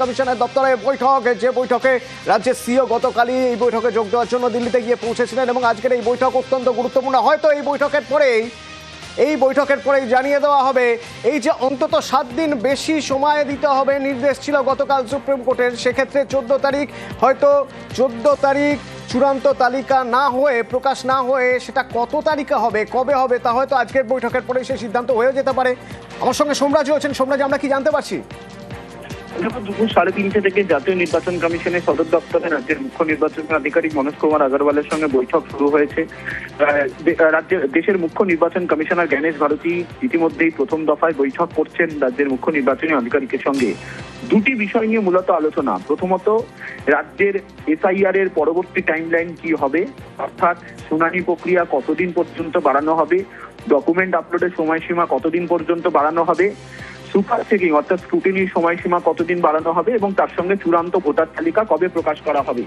কমিশনের দপ্তরে বৈঠক। যে বৈঠকে রাজ্যের সিও গতকালই এই বৈঠকে যোগ দেওয়ার জন্য দিল্লিতে গিয়ে পৌঁছেছিলেন এবং আজকের এই বৈঠক অত্যন্ত গুরুত্বপূর্ণ। হয়তো এই বৈঠকের পরেই, এই বৈঠকের পরেই জানিয়ে দেওয়া হবে, এই যে অন্তত সাত দিন বেশি সময় দিতে হবে নির্দেশ ছিল গতকাল সুপ্রিম কোর্টের, সেক্ষেত্রে চোদ্দ তারিখ, হয়তো চোদ্দ তারিখ চূড়ান্ত তালিকা না হয়ে, প্রকাশ না হয়ে সেটা কত তারিখে হবে, কবে হবে তা হয়তো আজকের বৈঠকের পরেই সেই সিদ্ধান্ত হয়ে যেতে পারে। আমার সঙ্গে সোমরাজ রয়েছেন সোমরাজ আমরা কি জানতে পারছি? দুপুর সাড়ে তিনটে থেকে জাতীয় নির্বাচন কমিশনের সদর দপ্তরে রাজ্যের মুখ্য নির্বাচন আধিকারিক মনোজ কুমার আগরওয়ালের সঙ্গে বৈঠক শুরু হয়েছে। রাজ্যের, দেশের মুখ্য নির্বাচন কমিশনার জ্ঞানেশ ভারতী ইতিমধ্যেই প্রথম দফায় বৈঠক করছেন রাজ্যের মুখ্য নির্বাচনী আধিকারিকের সঙ্গে। দুটি বিষয় নিয়ে মূলত আলোচনা। প্রথমত, রাজ্যের এসআইআর এর পরবর্তী টাইমলাইন কি হবে? অর্থাৎ শুনানি প্রক্রিয়া কতদিন পর্যন্ত বাড়ানো হবে? ডকুমেন্ট আপলোডের সময়সীমা কতদিন পর্যন্ত বাড়ানো হবে? সুপার চেকিং অর্থাৎ স্ক্রুটিনির সময়সীমা কতদিন বাড়ানো হবে এবং তার সঙ্গে চূড়ান্ত ভোটার তালিকা কবে প্রকাশ করা হবে?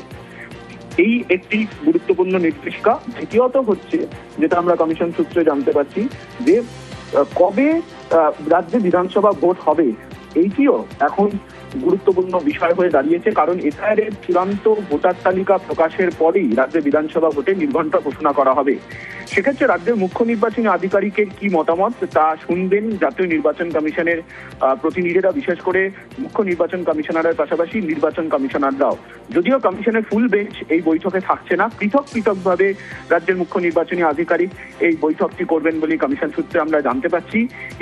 এই একটি গুরুত্বপূর্ণ নির্দেশিকা। দ্বিতীয়ত হচ্ছে, যেটা আমরা কমিশন সূত্রে জানতে পারছি, যে কবে রাজ্যে বিধানসভা ভোট হবে, এইটিও এখন গুরুত্বপূর্ণ বিষয় হয়ে দাঁড়িয়েছে, কারণ এসআইআর এর চূড়ান্ত ভোটার তালিকা প্রকাশের পরেই রাজ্যে বিধানসভা ভোটে নির্ঘণ্ট ঘোষণা করা হবে। সেক্ষেত্রে রাজ্যের মুখ্য নির্বাচনী আধিকারিকের কি মতামত, তা শুনবেন জাতীয় নির্বাচন কমিশনের প্রতিনিধিরা, বিশেষ করে মুখ্য নির্বাচন কমিশনারের পাশাপাশি নির্বাচন কমিশনাররাও। যদিও কমিশনের ফুল বেঞ্চ এই বৈঠকে থাকছে না, পৃথক পৃথকভাবে রাজ্যের মুখ্য নির্বাচনী আধিকারিক এই বৈঠকটি করবেন বলে কমিশন সূত্রে আমরা জানতে পারছি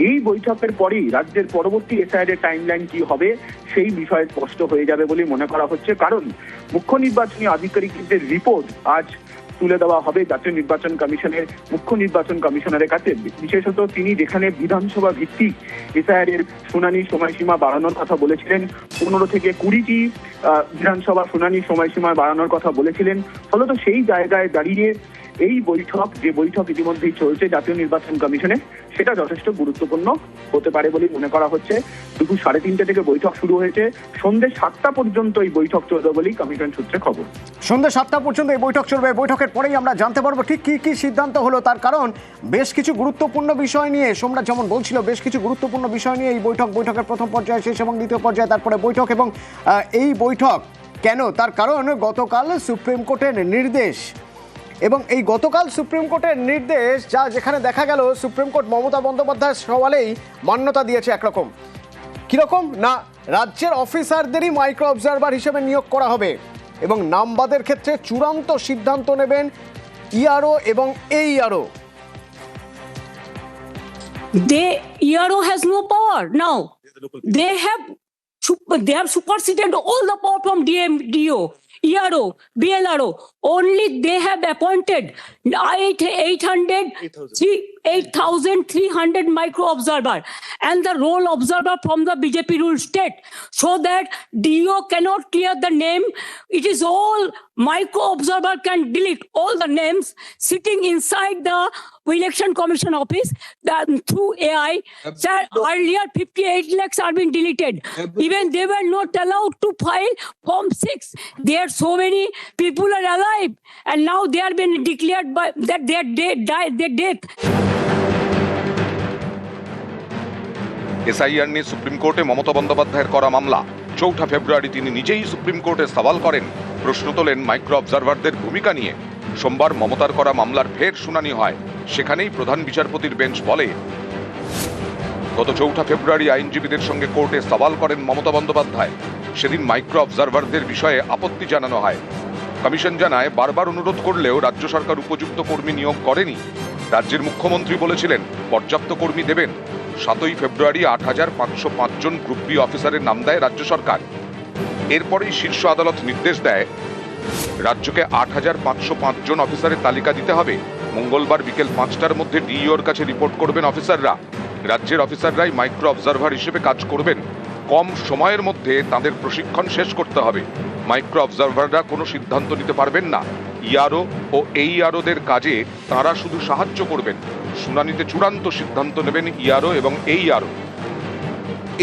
এই বৈঠকের পরেই রাজ্যের পরবর্তী এসআইআর এর টাইমলাইন কি হবে সেই বিষয়ে স্পষ্ট হয়ে যাবে বলে মনে করা হচ্ছে। কারণ মুখ্য নির্বাচনী আধিকারিকদের রিপোর্ট আজ তুলে দেওয়া হবে জাতীয় নির্বাচন কমিশনের মুখ্য নির্বাচন কমিশনারের কাছে। বিশেষত তিনি যেখানে বিধানসভা ভিত্তিক এসআইআর এর শুনানির সময়সীমা বাড়ানোর কথা বলেছিলেন, পনেরো থেকে কুড়িটি বিধানসভা শুনানির সময়সীমা বাড়ানোর কথা বলেছিলেন। ফলত সেই জায়গায় দাঁড়িয়ে এই বৈঠক, যে বৈঠক ইতিমধ্যেই চলছে জাতীয় নির্বাচন কমিশনে, সেটা যথেষ্ট গুরুত্বপূর্ণ হতে পারে বলে মনে করা হচ্ছে। দুপুর সাড়ে তিনটে থেকে বৈঠক শুরু হয়েছে। সন্ধ্যে সাতটা পর্যন্ত এই বৈঠক চলবে বলেই কমিশন সূত্রে খবর। সন্ধ্যে সাতটা পর্যন্ত এই বৈঠক চলবে। বৈঠকের পরেই আমরা জানতে পারব ঠিক কি কি সিদ্ধান্ত হলো। তার কারণ, বেশ কিছু গুরুত্বপূর্ণ বিষয় নিয়ে সোমরাজ যেমন বলছিল, বেশ কিছু গুরুত্বপূর্ণ বিষয় নিয়ে এই বৈঠক, বৈঠকের প্রথম পর্যায়ে শেষ এবং দ্বিতীয় পর্যায়ে, তারপরে বৈঠক এবং এই বৈঠক কেন? তার কারণ গতকাল সুপ্রিম কোর্টের নির্দেশ এবং এই গতকাল সুপ্রিম কোর্টের নির্দেশ যা যেখানে দেখা গেল সুপ্রিম কোর্ট মমতা বন্দ্যোপাধ্যায়ের সওয়ালেই মান্যতা দিয়েছে একরকম। কীরকম? না রাজ্যের অফিসারদেরই মাইক্রো অবজারভার হিসেবে নিয়োগ করা হবে এবং নামবাদের ক্ষেত্রে চূড়ান্ত সিদ্ধান্ত নেবেন ইআরও এবং AERO they ERO has no power now. They have they have superseded all the power from DM, DO, ERO, BLRO. Only they have appointed eight, 800, three- 8,300 micro observer and the role observer from the BJP rule state so that DO cannot clear the name. It is all micro observer can delete all the names sitting inside the election commission office that through AI. Sir, earlier 58 lakhs are being deleted. Even they were not allowed to file form 6. There are so many people are alive and now they are being declared by that their dead, die, their death. SIR নিয়ে supreme কোর্টে মমতা বন্দ্যোপাধ্যায়ের করা মামলা। চৌঠা ফেব্রুয়ারি তিনি নিজেই supreme কোর্টে সওয়াল করেন। প্রশ্ন তোলেন মাইক্রো অবজারভারদের ভূমিকা নিয়ে। সোমবার মমতার করা মামলার ফের শুনানি হয়। সেখানেই প্রধান বিচারপতির বেঞ্চ বলে। গত চৌঠা ফেব্রুয়ারি আইনজীবীদের সঙ্গে কোর্টে সওয়াল করেন মমতা বন্দ্যোপাধ্যায়। সেদিন মাইক্রো অবজারভারদের বিষয়ে আপত্তি জানানো হয়। কমিশন জানায়, বারবার অনুরোধ করলেও রাজ্য সরকার উপযুক্ত কর্মী নিয়োগ করেনি। রাজ্যের মুখ্যমন্ত্রী বলেছিলেন, পর্যাপ্ত কর্মী দেবেন। সাতই ফেব্রুয়ারি আট হাজার পাঁচশো পাঁচজন গ্রুপ বি অফিসারের নাম দেয় রাজ্য সরকার। এরপরেই শীর্ষ আদালত নির্দেশ দেয়, রাজ্যকে আট হাজার পাঁচশো পাঁচজন অফিসারের তালিকা দিতে হবে। মঙ্গলবার বিকেল পাঁচটার মধ্যে ডিইওর কাছে রিপোর্ট করবেন অফিসাররা। রাজ্যের অফিসাররাই মাইক্রো অবজারভার হিসেবে কাজ করবেন। কম সময়ের মধ্যে তাদের প্রশিক্ষণ শেষ করতে হবে। মাইক্রো অবজারভাররা কোনো সিদ্ধান্ত নিতে পারবেন না। ইয়ারও ও এই আরোদের কাজে তারা শুধু সাহায্য করবেন। শুনানিতে চূড়ান্ত সিদ্ধান্ত নেবেন ইয়ারও এবং এই আরও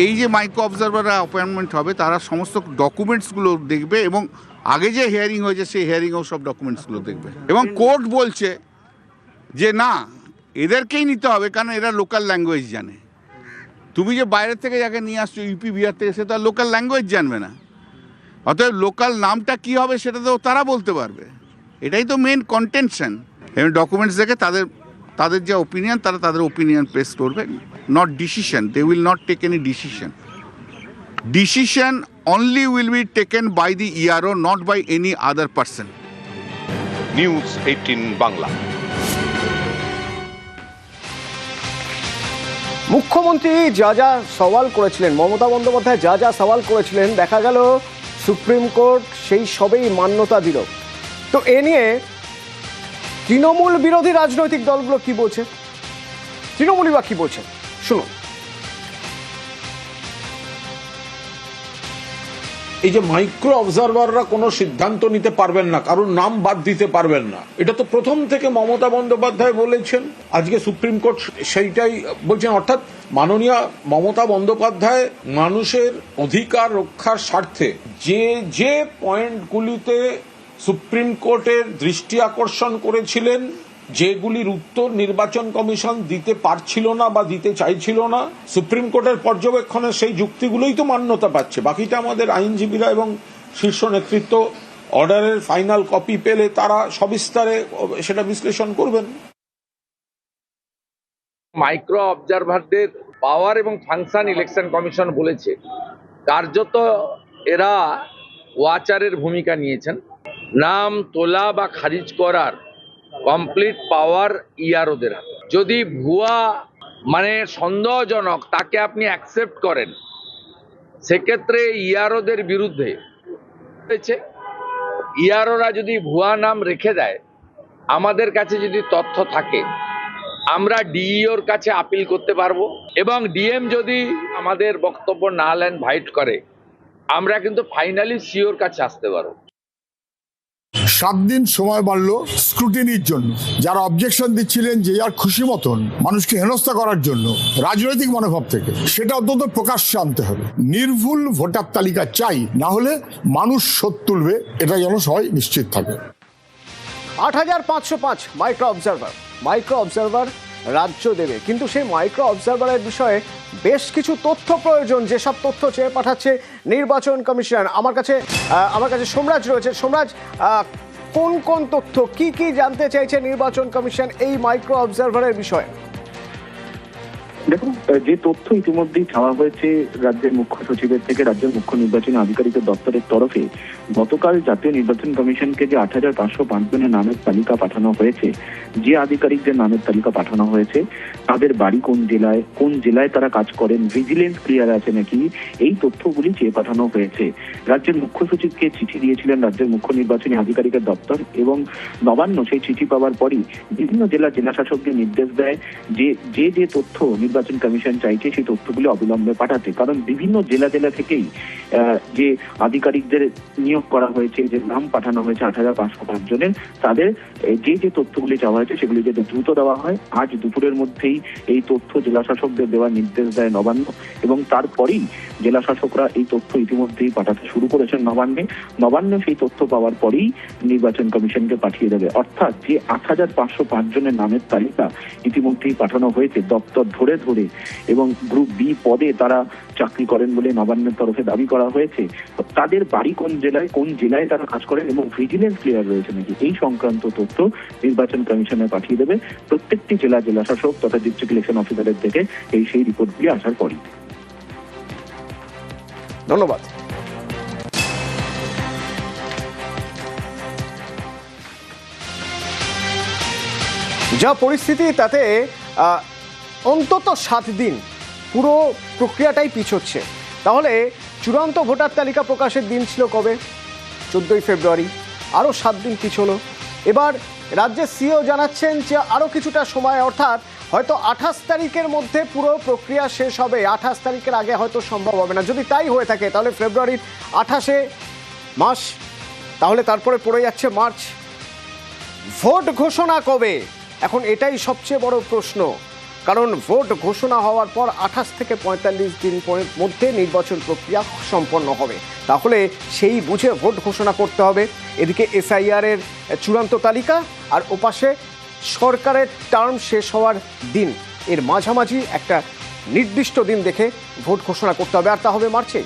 এই যে মাইক্রো অবজারভাররা অ্যাপয়েন্টমেন্ট হবে, তারা সমস্ত ডকুমেন্টসগুলো দেখবে এবং আগে যে হিয়ারিং হয়েছে, সেই হিয়ারিংয়েও সব ডকুমেন্টসগুলো দেখবে। এবং কোর্ট বলছে যে, না, এদেরকেই নিতে হবে কারণ এরা লোকাল ল্যাঙ্গুয়েজ জানে। তুমি যে বাইরে থেকে যাকে নিয়ে আসছো, ইউপি, বিহার থেকে, সে তো আর লোকাল ল্যাঙ্গুয়েজ জানবে না। অতএব লোকাল নামটা কি হবে সেটা তো তারা বলতে পারবে। এটাই তো মেন কন্টেনশন এবং ডকুমেন্টস দেখে তাদের তাদের যে ওপিনিয়ন তারা তাদের ওপিনিয়ন পেশ করবে। Not decision they will not take any decision decision only will be taken by the ইয়ারও not by any other person news eighteen Bangla মুখ্যমন্ত্রী যা যা সওয়াল করেছিলেন মমতা বন্দ্যোপাধ্যায় যা যা সওয়াল করেছিলেন দেখা গেল সুপ্রিম কোর্ট সেই সবেই মান্যতা দিল। তো এ নিয়ে তৃণমূল বিরোধী রাজনৈতিক দলগুলো কি বলছে? তৃণমূলই বা কি বলছে? শুনুন। এই যে মাইক্রো অবজারভাররা কোনো সিদ্ধান্ত নিতে পারবেন না কারণ নাম বাদ দিতে পারবেন না। এটা তো প্রথম থেকে মমতা বন্দ্যোপাধ্যায় বলেছেন, আজকে সুপ্রিম কোর্ট সেইটাই বলছেন। অর্থাৎ মাননীয় মমতা বন্দ্যোপাধ্যায় মানুষের অধিকার রক্ষার স্বার্থে যে যে পয়েন্টগুলিতে সুপ্রিম কোর্টের দৃষ্টি আকর্ষণ করেছিলেন যেগুলির উত্তর নির্বাচন কমিশন দিতে পারছিল না বা দিতে চাইছিল না, সুপ্রিম কোর্টের পর্যবেক্ষণে সেই যুক্তিগুলোই তো মান্যতা পাচ্ছে। বাকিটা আমাদের আইনজীবীরা এবং শীর্ষ নেতৃত্ব অর্ডারের ফাইনাল কপি পেলে তারা সবিস্তারে সেটা বিশ্লেষণ করবেন। মাইক্রো অবজারভারদের পাওয়ার এবং ফাংশন ইলেকশন কমিশন বলেছে। কার্যত এরা ওয়াচারের ভূমিকা নিয়েছেন। নাম, তোলা বা খারিজ করার কমপ্লিট পাওয়ার ইয়ারোদের হাতে। যদি ভুয়া মানে সন্দেহজনক তাকে আপনি অ্যাকসেপ্ট করেন, সেক্ষেত্রে ইয়ারোদের বিরুদ্ধে। ইয়ারোরা যদি ভুয়া নাম রেখে দেয়, আমাদের কাছে যদি তথ্য থাকে, আমরা ডিইওর কাছে আপিল করতে পারব এবং ডিএম যদি আমাদের বক্তব্য না নেন ভাইট করে, আমরা কিন্তু ফাইনালি সিওর কাছে আসতে পারব। সাত দিন সময় বাড়ল স্ক্রুটিনির জন্য। যারা অবজেকশন দিচ্ছিলেন যে যার খুশি মতন, মানুষকে হেনস্থা করার জন্য, রাজনৈতিক মনোভাব থেকে, সেটা অত্যন্ত প্রকাশ্যে আনতে হবে। নির্ভুল ভোটার তালিকা চাই, না হলে মানুষ শোধ তুলবে, এটা যেন সবাই নিশ্চিত থাকে। আট হাজার পাঁচশো পাঁচ মাইক্রো অবজারভার মাইক্রো অবজারভার রাজ্য দেবে। কিন্তু সেই মাইক্রো অবজারভারের বিষয়ে বেশ কিছু তথ্য প্রয়োজন, যেসব তথ্য চেয়ে পাঠাচ্ছে নির্বাচন কমিশন আমার কাছে আমার কাছে সোমরাজ রয়েছে। সোমরাজ কোন কোন তথ্য, কি কি জানতে চাইছে নির্বাচন কমিশন এই মাইক্রো অবজারভারের বিষয়ে? দেখুন যে তথ্য ইতিমধ্যেই চাওয়া হয়েছে রাজ্যের মুখ্য সচিবের থেকে, রাজ্যের মুখ্য নির্বাচনী আধিকারিকের দপ্তরের তরফে, গতকাল জাতীয় নির্বাচন কমিশনকে যে আট হাজার পাঁচশো পাঁচ জনের নামের তালিকা পাঠানো হয়েছে, যে আধিকারিকদের নামের তালিকা পাঠানো হয়েছে, তাদের বাড়ি কোন জেলায় কোন জেলায় তারা কাজ করেন, ভিজিলেন্স ক্লিয়ার আছে নাকি, এই তথ্যগুলি চেয়ে পাঠানো হয়েছে। রাজ্যের মুখ্য সচিবকে চিঠি দিয়েছিলেন রাজ্যের মুখ্য নির্বাচনী আধিকারিকের দপ্তর এবং নবান্ন, সেই চিঠি পাওয়ার পরই বিভিন্ন জেলা জেলা শাসকদের নির্দেশ দেয় যে যে যে তথ্য নির্বাচন কমিশন চাইছে সেই তথ্যগুলি অবিলম্বে পাঠাতে। কারণ বিভিন্ন জেলা জেলা থেকেই যে আধিকারিকদের নিয়োগ করা হয়েছে, যে নাম পাঠানো হয়েছে আট হাজার পাঁচশো পাঁচ জনের, তাদের যে যে তথ্যগুলি চাওয়া হয়েছে সেগুলি যাতে দ্রুত দেওয়া হয়, আজ দুপুরের মধ্যেই এই তথ্য জেলা শাসকদের দেওয়ার নির্দেশ দেয় নবান্ন এবং তারপরেই জেলা শাসকরা এই তথ্য ইতিমধ্যেই পাঠাতে শুরু করেছেন নবান্নে। নবান্ন সেই তথ্য পাওয়ার পরেই নির্বাচন কমিশনকে পাঠিয়ে দেবে। অর্থাৎ যে আট হাজার পাঁচশো পাঁচ জনের নামের তালিকা ইতিমধ্যেই পাঠানো হয়েছে, দপ্তর ধরে ধরে এবং গ্রুপ বি পদে তারা চাকরি করেন বলে নবান্নের তরফে দাবি করা হয়েছে। তাদের বাড়ি কোন জেলায় কোন জেলায় তারা কাজ করেন এবং ভিজিলেন্স ক্লিয়ার রয়েছে নাকি? এই সংক্রান্ত তথ্য নির্বাচন কমিশনে পাঠিয়ে দেবে প্রত্যেকটি জেলা জেলা শাসক তথা ডিস্ট্রিক্ট ইলেকশন অফিসারের থেকে এই সেই রিপোর্টগুলি আসার পরই। ধন্যবাদ। যা পরিস্থিতি তাতে অন্তত সাত দিন পুরো প্রক্রিয়াটাই পিছোচ্ছে। তাহলে চূড়ান্ত ভোটার তালিকা প্রকাশের দিন ছিল কবে? চোদ্দোই ফেব্রুয়ারি, আরও সাত দিন পিছলো। এবার রাজ্যের সিও জানাচ্ছেন যে আরও কিছুটা সময়, অর্থাৎ হয়তো আঠাশ তারিখের মধ্যে পুরো প্রক্রিয়া শেষ হবে। আঠাশ তারিখের আগে হয়তো সম্ভব হবে না। যদি তাই হয়ে থাকে, তাহলে ফেব্রুয়ারির আঠাশে মাস তাহলে তারপরে পড়ে যাচ্ছে মার্চ। ভোট ঘোষণা কবে? এখন এটাই সবচেয়ে বড় প্রশ্ন। কারণ ভোট ঘোষণা হওয়ার পর আঠাশ থেকে পঁয়তাল্লিশ দিন মধ্যে নির্বাচন প্রক্রিয়া সম্পন্ন হবে। তাহলে সেই বুঝে ভোট ঘোষণা করতে হবে। এদিকে এসআইআর এর চূড়ান্ত তালিকা আর ওপাশে সরকারের টার্ম শেষ হওয়ার দিন। এর মাঝামাঝি একটা নির্দিষ্ট দিন দেখে ভোট ঘোষণা করতে হবে। আর তা হবে মার্চে।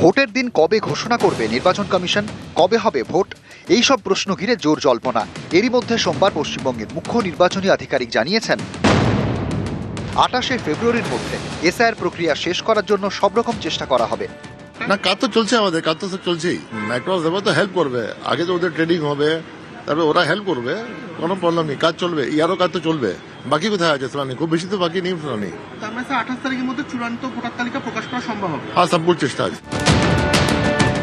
ভোটের দিন কবে ঘোষণা করবে নির্বাচন কমিশন? কবে হবে ভোট? এই সব প্রশ্ন ঘিরে জোর জল্পনা। এরই মধ্যে সোমবার পশ্চিমবঙ্গের মুখ্য নির্বাচনী আধিকারিক জানিয়েছেন, আটাশে ফেব্রুয়ারির মধ্যে এসআইআর প্রক্রিয়া শেষ করার জন্য সব রকম চেষ্টা করা হবে। না, কাজ তো চলছে আমাদের, কাজ তো চলছেই। ম্যাক্রস দেবো তো হেল্প করবে। আগে তো ওদের ট্রেনিং হবে তারপরে ওরা হেল্প করবে কোনো প্রবলেম নেই কাজ চলবে ইয়ারও কাজ তো চলবে। বাকি কোথায় আছে শুনানি খুব বেশি তো বাকি নেই শুনানি তার মানে আঠাশ তারিখের মধ্যে চূড়ান্ত ভোটার তালিকা প্রকাশ করা সম্ভব হবে? হ্যাঁ সব চেষ্টা আছে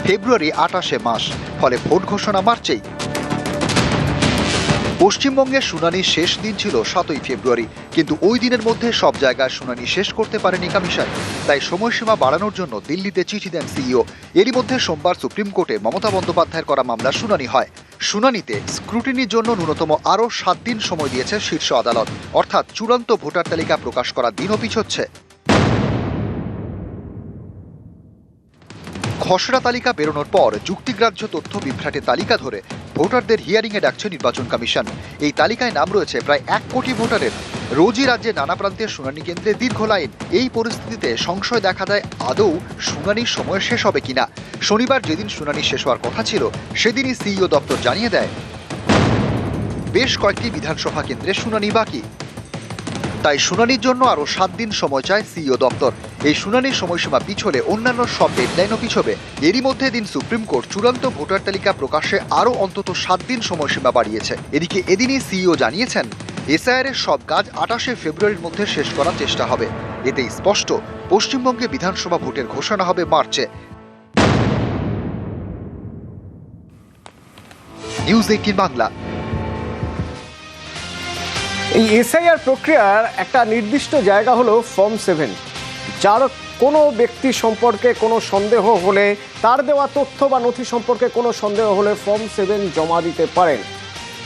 ফেব্রুয়ারি আটাশে মাস ফলে ভোট ঘোষণা মার্চেই পশ্চিমবঙ্গের শুনানি শেষ দিন ছিল সাতই ফেব্রুয়ারি, কিন্তু ওই দিনের মধ্যে সব জায়গায় শুনানি শেষ করতে পারেনি কমিশন। তাই সময়সীমা বাড়ানোর জন্য দিল্লিতে চিঠি দেন সিইও। এরই মধ্যে সোমবার সুপ্রিম কোর্টে মমতা বন্দ্যোপাধ্যায়ের করা মামলার শুনানি হয়। শুনানিতে স্ক্রুটিনির জন্য ন্যূনতম আরও সাত দিন সময় দিয়েছে শীর্ষ আদালত। অর্থাৎ চূড়ান্ত ভোটার তালিকা প্রকাশ করার দিনও পিছোচ্ছে। খসড়া তালিকা বেরোনোর পর যুক্তিগ্রাহ্য তথ্য বিভ্রাটের তালিকা ধরে ভোটারদের হিয়ারিংয়ে ডাকছে নির্বাচন কমিশন। এই তালিকায় নাম রয়েছে প্রায় এক কোটি ভোটারের। রোজই রাজ্যে নানা প্রান্তের শুনানি কেন্দ্রে দীর্ঘ লাইন। এই পরিস্থিতিতে সংশয় দেখা দেয় আদৌ শুনানির সময় শেষ হবে কিনা। শনিবার যেদিন শুনানি শেষ হওয়ার কথা ছিল, সেদিনই সিইও দপ্তর জানিয়ে দেয়, বেশ কয়েকটি বিধানসভা কেন্দ্রে শুনানি বাকি। তাই শুনানির জন্য আরও সাত দিন সময় চায় সিইও দপ্তর। এই শুনানির সময়সীমা পিছলে অন্যান্য সব ডেডলাইনও পিছবে। এরই মধ্যে দিন সুপ্রিম কোর্ট চূড়ান্ত ভোটার তালিকা প্রকাশে আরও অন্তত সাত দিন সময়সীমা বাড়িয়েছে। এদিকে এদিনই সিইও জানিয়েছেন এসআইআর এর সব কাজ আটাশে ফেব্রুয়ারির মধ্যে শেষ করার চেষ্টা হবে। এতে স্পষ্ট, পশ্চিমবঙ্গে বিধানসভা ভোটের ঘোষণা হবে মার্চে। News eighteen Bangla. এই এসআইআর প্রক্রিয়ার একটা নির্দিষ্ট জায়গা হলো ফর্ম সেভেন যার কোনো ব্যক্তি সম্পর্কে কোনো সন্দেহ হলে তার দেওয়া তথ্য বা নথি সম্পর্কে কোনো সন্দেহ হলে ফর্ম সেভেন জমা দিতে পারেন।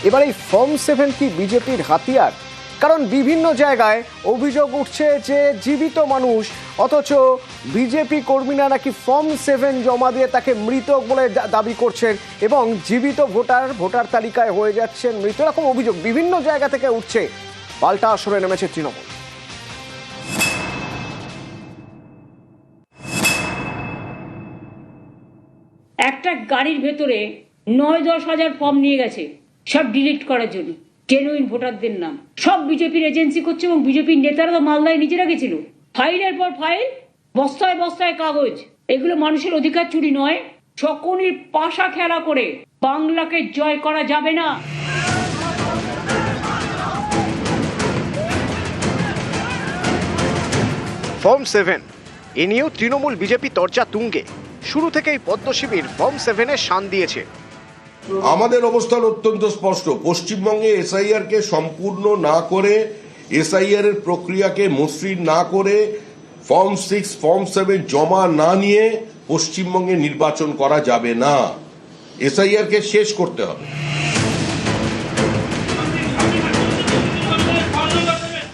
এবার এই ফর্ম সেভেন কি বিজেপির হাতিয়ার? কারণ বিভিন্ন জায়গায় অভিযোগ উঠছে যে জীবিত মানুষ, অথচ বিজেপি কর্মীরা নাকি ফর্ম সেভেন জমা দিয়ে তাকে মৃত বলে দাবি করছেন এবং জীবিত ভোটার ভোটার তালিকায় হয়ে যাচ্ছেন মৃত এরকম অভিযোগ বিভিন্ন জায়গা থেকে উঠছে। পাল্টা আসরে নেমেছে তৃণমূল। একটা গাড়ির ভেতরে নয় দশ হাজার ফর্ম নিয়ে গেছে, সব ডিলিট করার জন্য। জেনুইন ভোটারদের নাম। সব বিজেপির এজেন্সি করছে এবং বিজেপির নেতারা তো মালদায় নিজেরা গেছিল। ফাইলের পর ফাইল, বস্তায় বস্তায় কাগজ। এগুলো মানুষের অধিকার চুরি নয়। শকুনির পাশা খেলা করে। বাংলাকে জয় করা যাবে না। ফর্ম সেভেন, এ নিয়েও তৃণমূল বিজেপি চর্চা তুঙ্গে। শুরু থেকেই পদ্ম শিবির ফর্ম সেভেনে শান দিয়েছে। আমাদের অবস্থান অত্যন্ত স্পষ্ট। পশ্চিমবঙ্গে এসআইআর কে সম্পূর্ণ না করে এসআইআর এর প্রক্রিয়াকে মসৃণ না করে ফর্ম সিক্স ফর্ম সেভেন জমা না নিয়ে পশ্চিমবঙ্গে নির্বাচন করা যাবে না। এসআইআর কে শেষ করতে হবে।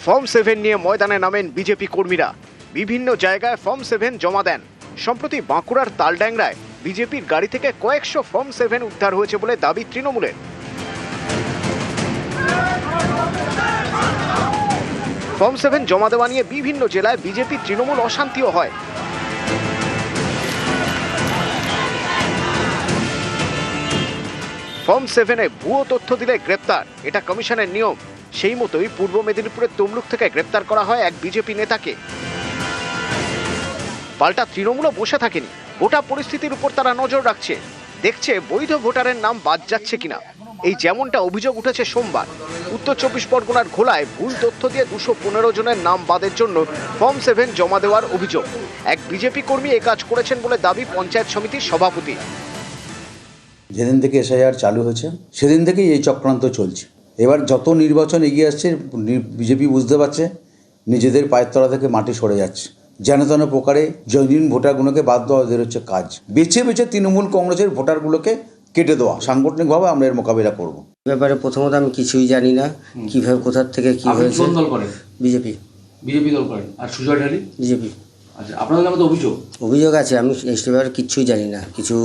ফর্ম সেভেন নিয়ে ময়দানে নামেন বিজেপি কর্মীরা। বিভিন্ন জায়গায় ফর্ম সেভেন জমা দেন। সম্প্রতি বাঁকুড়ার তালড্যাংরায় বিজেপির গাড়ি থেকে কয়েকশো ফর্ম সেভেন উদ্ধার হয়েছে বলে দাবি তৃণমূলের। ফর্ম সেভেন জমা দেওয়া নিয়ে বিভিন্ন জেলায় বিজেপি তৃণমূল অশান্তিও হয়। ফর্ম সেভেনে ভুয়ো তথ্য দিলে গ্রেপ্তার, এটা কমিশনের নিয়ম। সেই মতোই পূর্ব মেদিনীপুরের তমলুক থেকে গ্রেপ্তার করা হয় এক বিজেপি নেতাকে। পাল্টা তৃণমূলও বসে থাকেনি। গোটা পরিস্থিতির উপর তারা নজর রাখছে। দেখছে বৈধ ভোটারের নাম বাদ যাচ্ছে কিনা। এই যেমনটা অভিযোগ উঠেছে সোমবার, উত্তর চব্বিশ পরগনার ঘোলায় ভুল তথ্য দিয়ে দুশো পনেরো জনের নাম বাদের জন্য ফর্ম সেভেন জমা দেওয়ার অভিযোগ। এক বিজেপি কর্মী এ কাজ করেছেন বলে দাবি পঞ্চায়েত সমিতির সভাপতি। যেদিন থেকে এসআইআর চালু হয়েছে, সেদিন থেকেই এই চক্রান্ত চলছে। এবার যত নির্বাচন এগিয়ে আসছে বিজেপি বুঝতে পারছে, নিজেদের পায়ের তলা থেকে মাটি সরে যাচ্ছে। যেন তেন প্রকারে জৈনিন ভোটারগুলোকে বাদ দেওয়া ওদের হচ্ছে কাজ। বেছে বেছে তৃণমূল কংগ্রেসের ভোটারগুলোকে কেটে দেওয়া। সাংগঠনিকভাবে আমরা এর মোকাবিলা করব। ব্যাপারে প্রথমত আমি কিছুই জানি না। কীভাবে কোথার থেকে কি হয়েছে? বিজেপি। বিজেপি দল করেন। আর সুজয় ঢালি? বিজেপি। আচ্ছা আপনাদের নামে তো অভিযোগ? অভিযোগ আছে আমি এই ব্যাপারে কিচ্ছুই জানি না। কিছু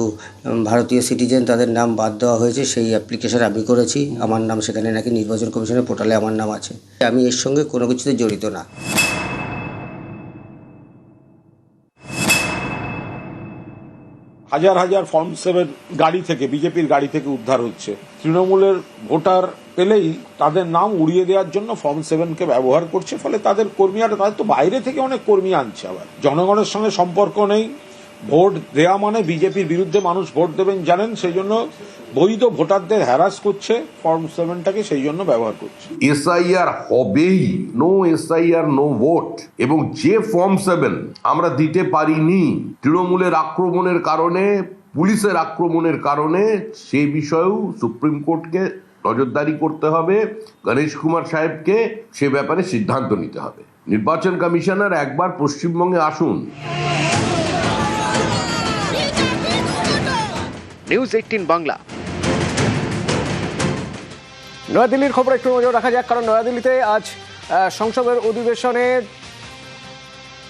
ভারতীয় সিটিজেন তাদের নাম বাদ দেওয়া হয়েছে সেই অ্যাপ্লিকেশন আমি করেছি। আমার নাম সেখানে নাকি নির্বাচন কমিশনের পোর্টালে আমার নাম আছে। আমি এর সঙ্গে কোনো কিছুতে জড়িত না। হাজার হাজার ফর্ম সেভেন গাড়ি থেকে, বিজেপির গাড়ি থেকে উদ্ধার হচ্ছে। তৃণমূলের ভোটার পেলেই তাদের নাম উড়িয়ে দেওয়ার জন্য ফর্ম সেভেনকে ব্যবহার করছে, ফলে তাদের কর্মী, আর তাদের তো বাইরে থেকে অনেক কর্মী আনছে আবার। জনগণের সঙ্গে সম্পর্ক নেই। ভোট দেওয়া মানে বিজেপির বিরুদ্ধে মানুষ ভোট দেবেন জানেন, সেই জন্য বৈধ ভোটারদের হ্যারাস করছে ফর্ম সেভেনটাকে সেই জন্য ব্যবহার করছে। এসআইআর হবেই নো এসআইআর নো ভোট এবং যে ফর্ম সেভেন আমরা দিতে পারিনি, তৃণমূলের আক্রমণের কারণে, পুলিশের আক্রমণের কারণে সে বিষয়েও সুপ্রিম কোর্টকে নজরদারি করতে হবে, গণেশ কুমার সাহেবকে সে ব্যাপারে সিদ্ধান্ত নিতে হবে। নির্বাচন কমিশনার একবার পশ্চিমবঙ্গে আসুন। নিউজ এইটিন বাংলা নয়াদিল্লির খবর একটু নজর রাখা যাক, কারণ নয়াদিল্লিতে আজ সংসদের অধিবেশনে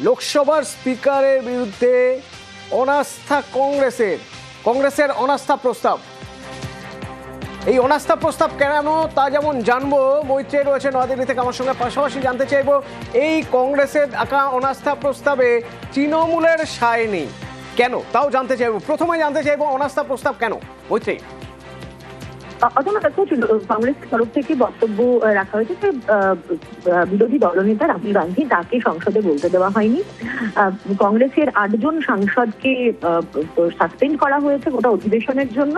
লোকসভার স্পিকারের বিরুদ্ধে অনাস্থা কংগ্রেসের কংগ্রেসের অনাস্থা প্রস্তাব। এই অনাস্থা প্রস্তাব কেন তা যেমন জানব, মৈত্রী রয়েছে নয়াদিল্লি থেকে আমার সঙ্গে, পাশাপাশি জানতে চাইব, এই কংগ্রেসের আঁকা অনাস্থা প্রস্তাবে তৃণমূলের সায় নেই। কেন? তাও জানতে চাইব। প্রথমে জানতে চাইব অনাস্থা প্রস্তাব কেন? মৈত্রী কংগ্রেসের তরফ থেকে বক্তব্য রাখা হয়েছে যে বিরোধী দলনেতা রাহুল গান্ধী তাকে সংসদে বলতে দেওয়া হয়নি। কংগ্রেসের আটজন সাংসদকে সাসপেন্ড করা হয়েছে গোটা অধিবেশনের জন্য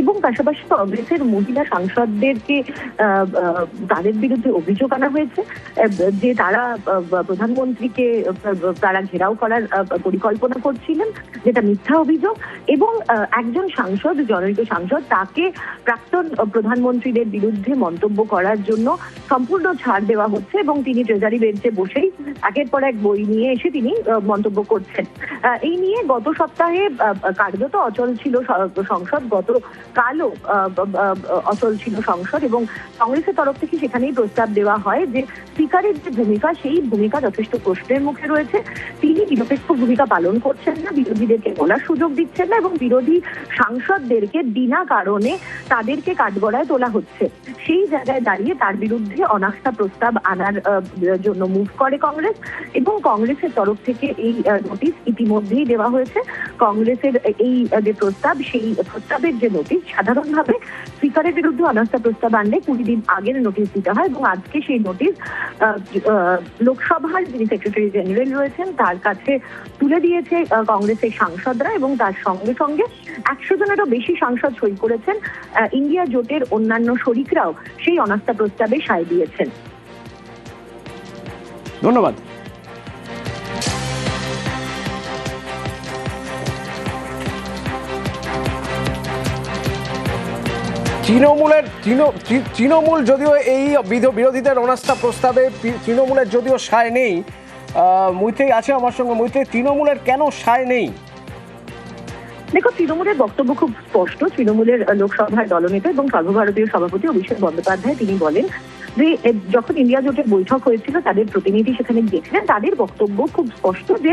এবং পাশাপাশি কংগ্রেসের মহিলা সাংসদদেরকে তাদের বিরুদ্ধে অভিযোগ আনা হয়েছে যে তারা প্রধানমন্ত্রীকে তারা ঘেরাও করার পরিকল্পনা করছিলেন, যেটা মিথ্যা অভিযোগ এবং একজন সাংসদ, জনৈক সাংসদ তাকে প্রাক্তন প্রধানমন্ত্রীদের বিরুদ্ধে মন্তব্য করার জন্য সম্পূর্ণ ছাড় দেওয়া হচ্ছে এবং তিনি ট্রেজারি বেঞ্চে বসেই একের পর এক বই নিয়ে এসে তিনি মন্তব্য করছেন। এই নিয়ে গত সপ্তাহে কার্যত অচল ছিল সংসদ, গত কালও অচল ছিল সংসদ এবং কংগ্রেসের তরফ থেকে সেখানেই প্রস্তাব দেওয়া হয় যে স্পিকারের যে ভূমিকা, সেই ভূমিকা যথেষ্ট প্রশ্নের মুখে রয়েছে। তিনি নিরপেক্ষ ভূমিকা পালন করছেন না, বিরোধীদেরকে বলার সুযোগ দিচ্ছেন না এবং বিরোধী সাংসদদেরকে বিনা কারণে তাদেরকে কাঠগড়ায় তোলা হচ্ছে। সেই জায়গায় দাঁড়িয়ে তার বিরুদ্ধে অনাস্থা প্রস্তাব আনার জন্য মুভ করে কংগ্রেস এবং কংগ্রেসের তরফ থেকে এই নোটিশ ইতিমধ্যেই দেওয়া হয়েছে। কংগ্রেসের এই যে প্রস্তাব, সেই প্রস্তাবের যে নোটিশ সাধারণভাবে স্পিকারের বিরুদ্ধে অনাস্থা প্রস্তাব আনলে কুড়ি দিন আগের নোটিশ দিতে হয় এবং আজকে সেই নোটিশ লোকসভার যিনি সেক্রেটারি জেনারেল রয়েছেন, তার কাছে তুলে দিয়েছে কংগ্রেসের সাংসদরা এবং তার সঙ্গে সঙ্গে একশো জনেরও বেশি সাংসদ সই করেছেন ইন্ডিয়া জোটের অন্যান্য শরিকরাও সেই অনাস্থা প্রস্তাবে সায় দিয়েছেন। ধন্যবাদ। তৃণমূলের তৃণ- তৃণমূল যদিও এই বিরোধীদের অনাস্থা প্রস্তাবে তৃণমূলের যদিও সায় নেই মৈত্রী আছে আমার সঙ্গে। মৈত্রী তৃণমূলের কেন সায় নেই? দেখো, তৃণমূলের বক্তব্য খুব স্পষ্ট। তৃণমূলের লোকসভার দলনেতা এবং সর্বভারতীয় সভাপতি অভিষেক বন্দ্যোপাধ্যায় তিনি বলেন যে যখন ইন্ডিয়া জোটের বৈঠক হয়েছিল তাদের প্রতিনিধি সেখানে গিয়েছিলেন তাদের বক্তব্য খুব স্পষ্ট যে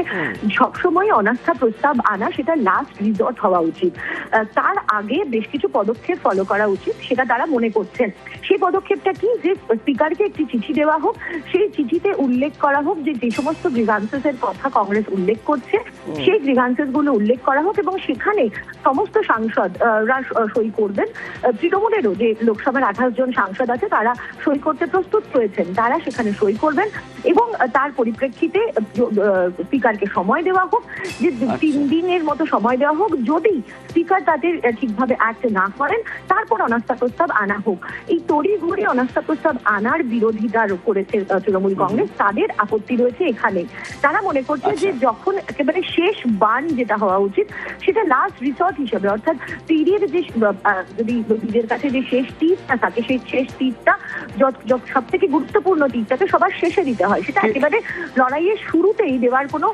সবসময় অনাস্থা প্রস্তাব আনা সেটা লাস্ট রিসর্ট হওয়া উচিত। তার আগে বেশ কিছু পদক্ষেপ ফলো করা উচিত সেটা তারা মনে করছেন। সেই পদক্ষেপটা কি? যে স্পিকারকে একটি চিঠি দেওয়া হোক সেই চিঠিতে উল্লেখ করা হোক যে যে সমস্ত গ্রিভান্সেস এর কথা কংগ্রেস উল্লেখ করছে সেই গ্রিভান্সেসগুলো উল্লেখ করা হোক এবং সেখানে সমস্ত সাংসদ সই করবেন। তৃণমূলেরও যে লোকসভার আঠাশ জন সাংসদ আছে তারা সই করতে প্রস্তুত রয়েছেন তারা সেখানে সই করবেন এবং তার পরিপ্রেক্ষিতে স্পিকারকে সময় দেওয়া হোক যে তিন দিনের মতো সময় দেওয়া হোক যদি স্পিকার তাদের ঠিকভাবে অ্যাক্ট না করেন তারপর অনাস্থা প্রস্তাব আনা হোক। এই তড়ি ঘড়ি অনাস্থা প্রস্তাব আনার বিরোধিতা করেছে তৃণমূল কংগ্রেস তাদের আপত্তি রয়েছে এখানে। তারা মনে করছে যে যখন একেবারে শেষ বান যেটা হওয়া উচিত সেটা লাস্ট রিসর্ট হিসেবে অর্থাৎ তীরের যে যদি নিজের কাছে যে শেষ তীরটা থাকে সেই শেষ তীরটা সব থেকে গুরুত্বপূর্ণ তীরটাকে সবার শেষে দিতে হয়। সেটা একেবারে লড়াইয়ের শুরুতেই দেওয়ার কোনো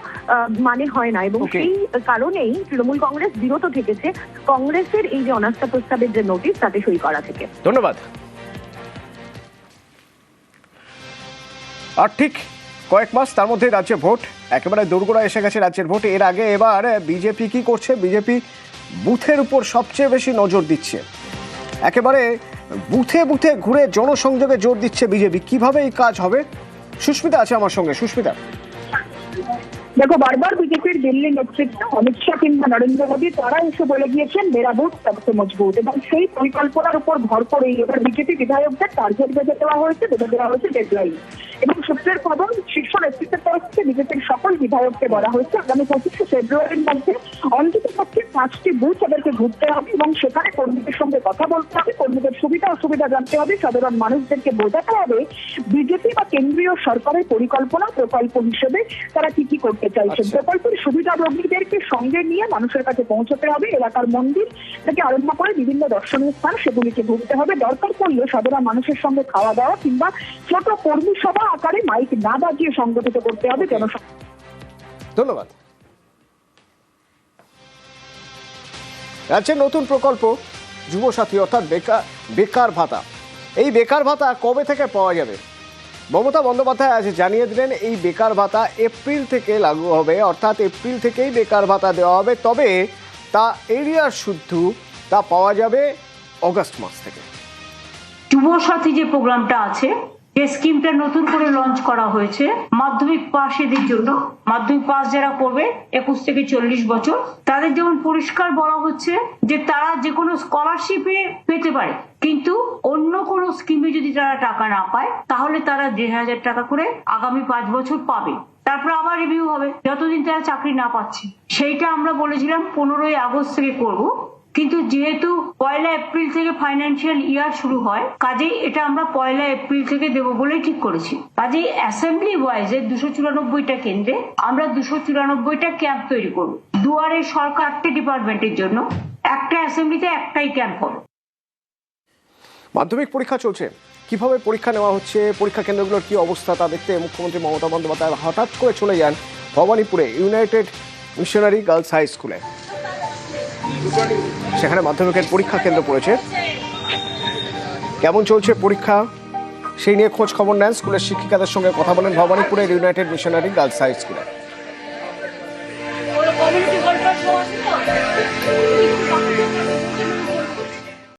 মানে হয় না। এবং সেই কারণেই তৃণমূল কংগ্রেস বিরত থেকেছে কংগ্রেসের এই যে অনাস্থা প্রস্তাবের যে নোটিশ তাতে সই করা থেকে। ধন্যবাদ। আর ঠিক কয়েক মাস তার মধ্যে রাজ্যে ভোট একেবারে দোরগোড়া এসে গেছে রাজ্যের ভোট। এর আগে এবার বিজেপি কি করছে? বিজেপি বুথের উপর সবচেয়ে বেশি নজর দিচ্ছে। একেবারে বুথে বুথে ঘুরে জনসংযোগে জোর দিচ্ছে বিজেপি। কীভাবে এই কাজ হবে? সুস্মিতা আছে আমার সঙ্গে। সুস্মিতা। দেখো, বারবার বিজেপির দিল্লি নেতৃত্ব অমিত শাহ কিংবা নরেন্দ্র মোদী, তারা এসে বলে গিয়েছেন মেরা বুথ সবচেয়ে মজবুত। এবং সেই পরিকল্পনার উপর ভর করেই এবার বিজেপি বিধায়কদের টার্গেট বেঁধে দেওয়া হয়েছে, বেঁধে দেওয়া হয়েছে ডেডলাইন এবং সূত্রের খবর, শীর্ষ নেতৃত্বের তরফ থেকে বিজেপির সকল বিধায়ককে বলা হয়েছে, আগামী পঁচিশে ফেব্রুয়ারির মধ্যে অন্তত পক্ষে পাঁচটি বুথ তাদেরকে ঘুরতে হবে এবং সেখানে কর্মীদের সঙ্গে কথা বলতে হবে, কর্মীদের সুবিধা অসুবিধা জানতে হবে, সাধারণ মানুষদেরকে বোঝাতে হবে, বিজেপি বা কেন্দ্রীয় সরকারের পরিকল্পনা, প্রকল্প হিসেবে তারা কি কি করতে চাইছেন। প্রকল্পের সুবিধা ভোগীদেরকে সঙ্গে নিয়ে মানুষের কাছে পৌঁছতে হবে এলাকার মন্দির থেকে আরম্ভ করে বিভিন্ন দর্শনীয় স্থান সেগুলিকে ঘুরতে হবে। দরকার পড়লে সাধারণ মানুষের সঙ্গে খাওয়া দাওয়া কিংবা ছোট কর্মী সভা আকারে মাইক না বাজিয়ে সংগঠিত করতে হবে জনস ধন্যবাদ। রাজ্যের নতুন প্রকল্প যুবসাথী অর্থাৎ বেকার বেকার ভাতা। এই বেকার ভাতা কবে থেকে পাওয়া যাবে? মমতা বন্দ্যোপাধ্যায় আজ জানিয়ে দিলেন, এই বেকার ভাতা এপ্রিল থেকে লাগু হবে, অর্থাৎ এপ্রিল থেকেই বেকার ভাতা দেওয়া হবে। তবে তা এরিয়ার শুদ্ধ তা পাওয়া যাবে অগস্ট মাস থেকে। যুবসাথী যে প্রোগ্রামটা আছে যে স্কিমটা নতুন করে লঞ্চ করা হয়েছে, মাধ্যমিক পাশেদের জন্য। মাধ্যমিক পাস যারা করবে, একুশ থেকে চল্লিশ বছর, তাদের যেমন পরিষ্কার বলা হচ্ছে যে তারা যে কোনো স্কলারশিপে পেতে পারে। কিন্তু অন্য কোনো স্কিমে যদি তারা টাকা না পায়, তাহলে তারা দেড় হাজার টাকা করে আগামী পাঁচ বছর পাবে। তারপর আবার রিভিউ হবে, যতদিন তারা চাকরি না পাচ্ছে। সেইটা আমরা বলেছিলাম, পনেরোই আগস্ট থেকে করব। কিন্তু যেহেতু পয়লা এপ্রিল থেকে ফাইন্যান্সিয়াল ইয়ার শুরু হয়, কাজেই এটা আমরা পয়লা এপ্রিল থেকে দেবো বলেই ঠিক করেছি। কাজেই অ্যাসেম্বলি ওয়াইজে দুশো চুরানব্বইটা কেন্দ্রে আমরা দুশো চুরানব্বইটা ক্যাম্প তৈরি করব। দুয়ারে সরকার আটটি ডিপার্টমেন্টের জন্য, একটা অ্যাসেম্বলিতে একটাই ক্যাম্প হবে। মাধ্যমিক পরীক্ষা চলছে। কীভাবে পরীক্ষা নেওয়া হচ্ছে, পরীক্ষা কেন্দ্রগুলোর কি অবস্থা তা দেখতে মুখ্যমন্ত্রী মমতা বন্দ্যোপাধ্যায় হঠাৎ করে চলে যান ভবানীপুরে ইউনাইটেড মিশনারি গার্লস হাই স্কুলে। সেখানে মাধ্যমিকের পরীক্ষা কেন্দ্র পড়েছে। কেমন চলছে পরীক্ষা? সেই নিয়ে খোঁজ খবর নেন স্কুলের শিক্ষিকাদের সঙ্গে কথা বলেন ভবানীপুরের ইউনাইটেড মিশনারি গার্লস হাই স্কুলে